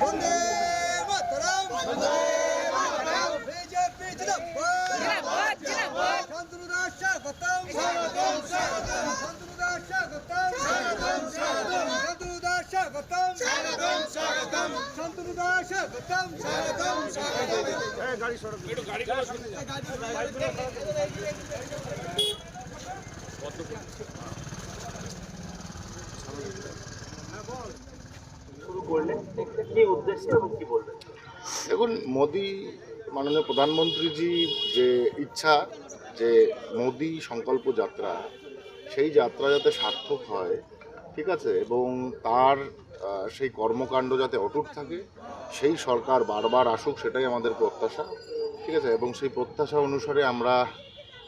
वंदे দেখুন, মোদি মাননীয় প্রধানমন্ত্রীজি যে ইচ্ছা যে মোদি সংকল্প যাত্রা, সেই যাত্রা যাতে সার্থক হয়, ঠিক আছে? এবং তার সেই কর্মকাণ্ড যাতে অটুট থাকে, সেই সরকার বারবার আসুক, সেটাই আমাদের প্রত্যাশা, ঠিক আছে? এবং সেই প্রত্যাশা অনুসারে আমরা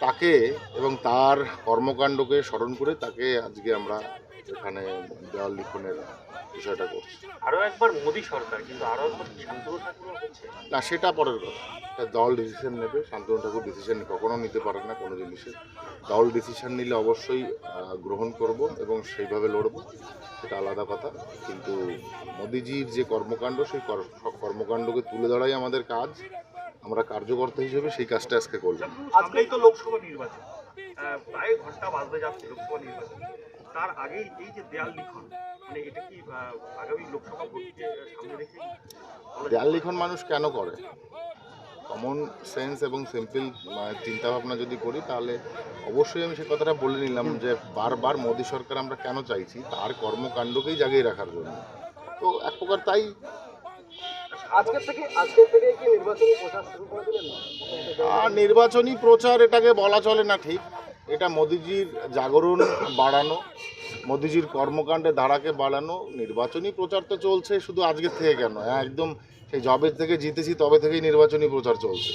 তাকে এবং তার কর্মকাণ্ডকে স্মরণ করে তাকে আজকে আমরা এখানে দেওয়াল লিখনের বিষয়টা করছি। আরও একবার মোদী সরকার কিন্তু আরও একবার শান্তনু ঠাকুর হচ্ছে? না সেটা পরের কথা। দল ডিসিশন নেবে শান্তনু ঠাকুর ডিসিশন কখনো নিতে পারে না কোনো জিনিসের। দল ডিসিশন নিলে অবশ্যই গ্রহণ করব এবং সেইভাবে লড়ব সেটা আলাদা কথা। কিন্তু মোদিজির যে কর্মকাণ্ড সেই কর্মকাণ্ডকে তুলে ধরাই আমাদের কাজ। আমরা কার্যকর্তা হিসেবে সেই কাজটা আজকে করলাম আজকেই তো লোকসভা নির্বাচন। প্রায় ঘণ্টা বাজতে যাচ্ছে লোকসভা নির্বাচন। তার আগেই এই যে দেয়াল লিখন মানে এটা কি আগামী লোকসভা ভোটকে সামনে রেখে দেয়াল লিখন মানুষ কেন করে? কমন সেন্স এবং সিম্পল চিন্তাভাবনা যদি করি তাহলে অবশ্যই আমি সে কথাটা বলে নিলাম যে বারবার মোদী সরকার আমরা কেন চাইছি তার কর্মকাণ্ডকেই জাগিয়ে রাখার জন্য। তো এক প্রকার তাই। আর নির্বাচনী প্রচার এটাকে বলা চলে না ঠিক। এটা মোদিজির জাগরণ বাড়ানো, মোদিজির কর্মকাণ্ডে ধারাকে বাড়ানো, নির্বাচনী প্রচার তো চলছে শুধু আজকের থেকে কেন? একদম সেই জবে থেকে জিতেছি, তবে থেকেই নির্বাচনী প্রচার চলছে।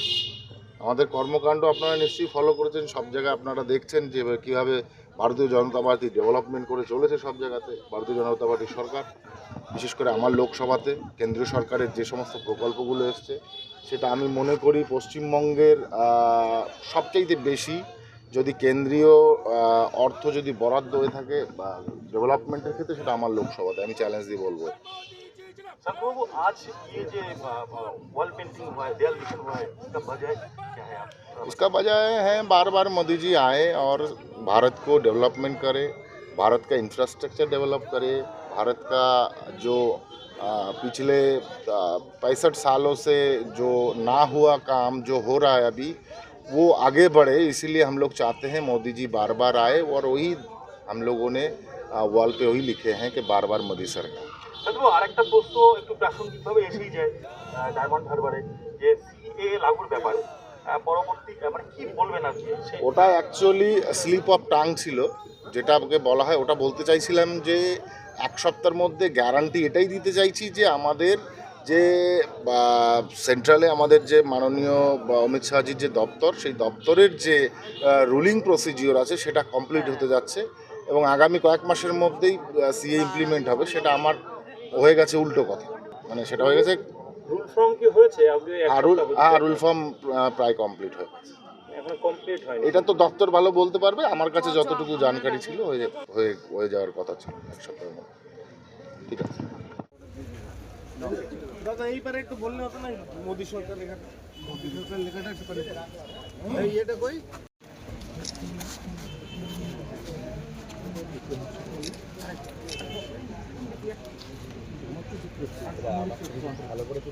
আমাদের কর্মকাণ্ড আপনারা নিশ্চয়ই ফলো করেছেন, সব জায়গায় আপনারা দেখছেন যে কীভাবে ভারতীয় জনতা পার্টি ডেভেলপমেন্ট করে চলেছে সব জায়গাতে, ভারতীয় জনতা পার্টির সরকার, বিশেষ করে আমার লোকসভাতে, কেন্দ্রীয় সরকারের যে সমস্ত প্রকল্পগুলো এসছে, সেটা আমি মনে করি পশ্চিমবঙ্গের সবচাইতে বেশি যদি কেন্দ্রীয় আহ, অর্থ যদি বরাদ্দ হয়ে থাকে বা ডেভেলপমেন্টের ক্ষেত্রে সেটা আমার লোকসভাতে আমি চ্যালেঞ্জ দিয়ে বলবো शंकरबाबू आज ये जो वॉल पेंटिंग हुआ है देयाल लिखन हुआ है इसका वजह क्या है आप इसका वजह है बार बार मोदी जी आए और भारत को डेवलपमेंट करे भारत का इंफ्रास्ट्रक्चर डेवलप करे भारत का जो आ, पिछले पैंसठ सालों से जो ना हुआ काम जो हो रहा है अभी वो आगे बढ़े इसीलिए हम लोग चाहते हैं मोदी जी बार बार आए और वही हम लोगों ने वॉल पे वही लिखे हैं कि बार बार मोदी सरकार শঙ্করবাবু আরেকটা প্রশ্ন একটু প্রাসঙ্গিকভাবে এসেই যায় আহ, ডায়মন্ড হারবারে যে সিএ লাগুর ব্যাপারে আহ, পরবর্তী আহ, মানে কি বলবেন আপনি সেই ওটা অ্যাকচুয়ালি স্লিপ অফ টাং ছিল যেটা আমাকে বলা হয় ওটা বলতে চাইছিলাম যে এক সপ্তাহের মধ্যে গ্যারান্টি এটাই দিতে চাইছি যে আমাদের যে সেন্ট্রালে আমাদের যে মাননীয় বা অমিত শাহজির যে দপ্তর সেই দপ্তরের যে রুলিং প্রসিজিওর আছে সেটা কমপ্লিট হতে যাচ্ছে এবং আগামী কয়েক মাসের মধ্যেই সিএ ইমপ্লিমেন্ট হবে সেটা আমার হয়ে গেছে উল্টো কথা। মানে সেটা হয়ে গেছে রুল ফর্ম হ্যাঁ। রুল ফর্ম প্রায় কমপ্লিট হয়ে গেছে। এখনও কমপ্লিট হয়নি। এটা তো দপ্তর ভালো বলতে পারবে আমার কাছে যতটুকু জানকারি ছিল হয়ে হয়ে হয়ে যাওয়ার কথা ছিল এক সপ্তাহের মধ্যে। ঠিক আছে। দাদা, এইবারে একটু বললে হতো না, মোদী সরকার লেখাটা মোদী সরকার লেখাটা একটু করে এই কই? বসে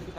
দিত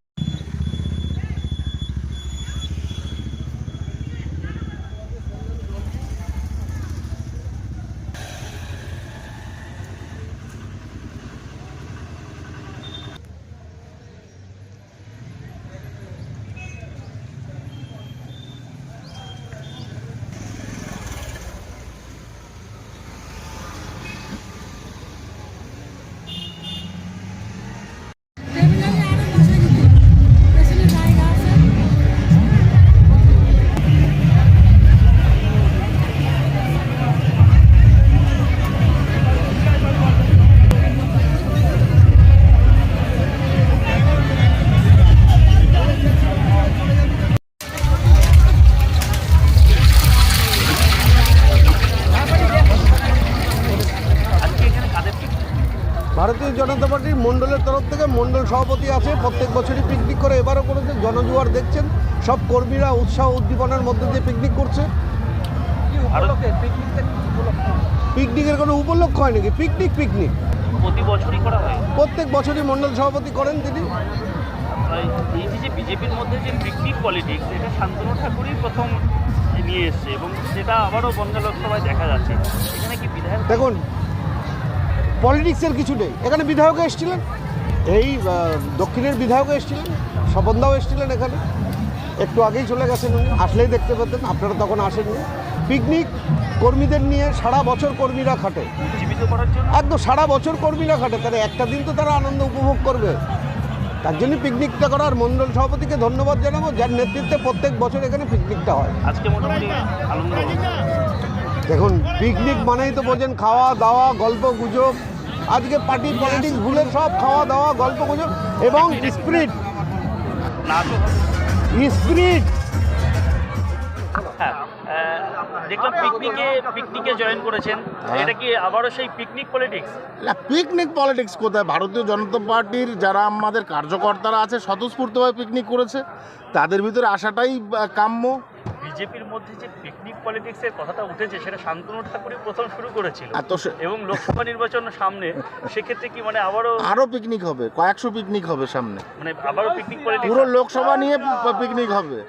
ভারতীয় জনতা পার্টির মণ্ডলের তরফ থেকে মণ্ডল সভাপতি আছে। প্রত্যেক বছরই পিকনিক করে। এবারও করেছে জনজুয়ার দেখছেন। সব কর্মীরা উৎসাহ উদ্দীপনার মধ্যে দিয়ে পিকনিক করছে। পিকনিকের কোনো উপলক্ষ হয় নাকি? পিকনিক পিকনিক প্রতি বছরই করা হয়? প্রত্যেক বছরই মণ্ডল সভাপতি করেন তিনি। এই যে বিজেপির মধ্যে যে পিকনিক পলিটিক্স এটা শান্তনু ঠাকুরই প্রথম নিয়ে এসছে এবং সেটা আবারও বনগা লোকসভায় দেখা যাচ্ছে। এখানে কি বিধায়ক? দেখুন পলিটিক্সের কিছু নেই। এখানে বিধায়ক এসেছিলেন। এই দক্ষিণের বিধায়ক এসেছিলেন। স্বপনদাও এসেছিলেন এখানে। একটু আগেই চলে গেছেন উনি। আসলেই দেখতে পেতেন। আপনারা তখন আসেননি। পিকনিক কর্মীদের নিয়ে সারা বছর কর্মীরা খাটে। একদম সারা বছর কর্মীরা খাটে। তাহলে একটা দিন তো তারা আনন্দ উপভোগ করবে। তার জন্য পিকনিকটা করার মণ্ডল সভাপতিকে ধন্যবাদ জানাব। যার নেতৃত্বে প্রত্যেক বছর এখানে পিকনিকটা হয়। দেখুন পিকনিক মানেই তো বোঝেন খাওয়া দাওয়া গল্প গুজব আজকে পার্টি পলিটিক্স ভুলে সব খাওয়া দাওয়া গল্প গুজব এবং স্প্রিট। স্পিরিট। হ্যাঁ দেখলাম পিকনিকে পিকনিকে জয়েন করেছেন। এটা কি আবারও সেই পিকনিক পলিটিক্স না পিকনিক পলিটিক্স কোথায়? ভারতীয় জনতা পার্টির যারা আমাদের কার্যকর্তারা আছে স্বতঃস্ফূর্তভাবে পিকনিক করেছে তাদের ভিতরে আসাটাই কাম্য। বিজেপির মধ্যে যে পিকনিক পলিটিক্সের কথাটা উঠেছে সেটা শান্তনু ঠাকুরই প্রথম শুরু করেছিল। আর এবং লোকসভা নির্বাচন সামনে সেক্ষেত্রে কি মানে আবারও আরও পিকনিক হবে কয়েকশো পিকনিক হবে সামনে। মানে আবারও পিকনিক পলিটিক্স পুরো লোকসভা নিয়ে পিকনিক হবে।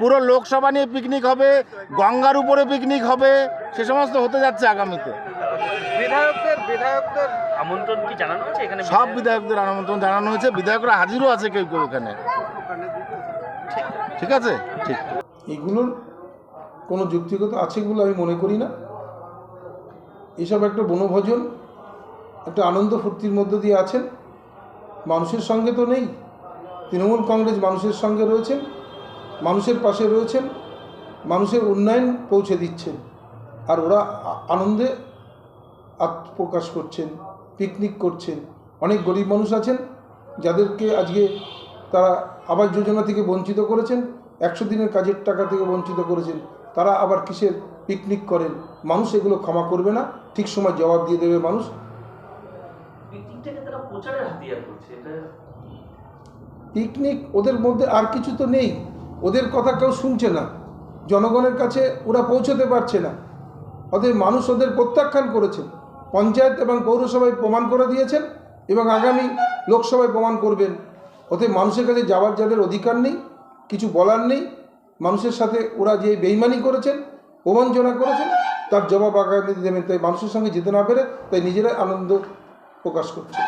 পুরো লোকসভা নিয়ে পিকনিক হবে গঙ্গার উপরে পিকনিক হবে সে সমস্ত হতে যাচ্ছে আগামীতে। বিধায়কদের বিধায়কদের আমন্ত্রণ কি জানানো হয়েছে এখানে? সব বিধায়কদের আমন্ত্রণ জানানো হয়েছে বিধায়করা হাজিরও আছে কেউ কেউ এখানে। ঠিক আছে? ঠিক। এগুলোর কোনো যুক্তিগত আছে বলে আমি মনে করি না। এসব একটা বনভোজন, একটা আনন্দ ফুর্তির মধ্য দিয়ে আছেন। মানুষের সঙ্গে তো নেই। তৃণমূল কংগ্রেস মানুষের সঙ্গে রয়েছেন, মানুষের পাশে রয়েছেন, মানুষের উন্নয়ন পৌঁছে দিচ্ছেন। আর ওরা আনন্দে আত্মপ্রকাশ করছেন, পিকনিক করছেন। অনেক গরিব মানুষ আছেন, যাদেরকে আজকে তারা আবাস যোজনা থেকে বঞ্চিত করেছেন। একশো দিনের কাজের টাকা থেকে বঞ্চিত করেছেন তারা আবার কিসের পিকনিক করেন? মানুষ এগুলো ক্ষমা করবে না ঠিক সময় জবাব দিয়ে দেবে মানুষ। করছে পিকনিক ওদের মধ্যে আর কিছু তো নেই। ওদের কথা কেউ শুনছে না। জনগণের কাছে ওরা পৌঁছতে পারছে না। ওদের মানুষ ওদের প্রত্যাখ্যান করেছেন পঞ্চায়েত এবং পৌরসভায় প্রমাণ করে দিয়েছেন এবং আগামী লোকসভায় প্রমাণ করবেন। ওতে মানুষের কাছে যাওয়ার যাদের অধিকার নেই কিছু বলার নেই। মানুষের সাথে ওরা যে বেইমানি করেছেন প্রবঞ্চনা করেছেন, তার জবাব আগামী দেবেন তাই মানুষের সঙ্গে যেতে না পেরে তাই নিজেরাই আনন্দ প্রকাশ করছে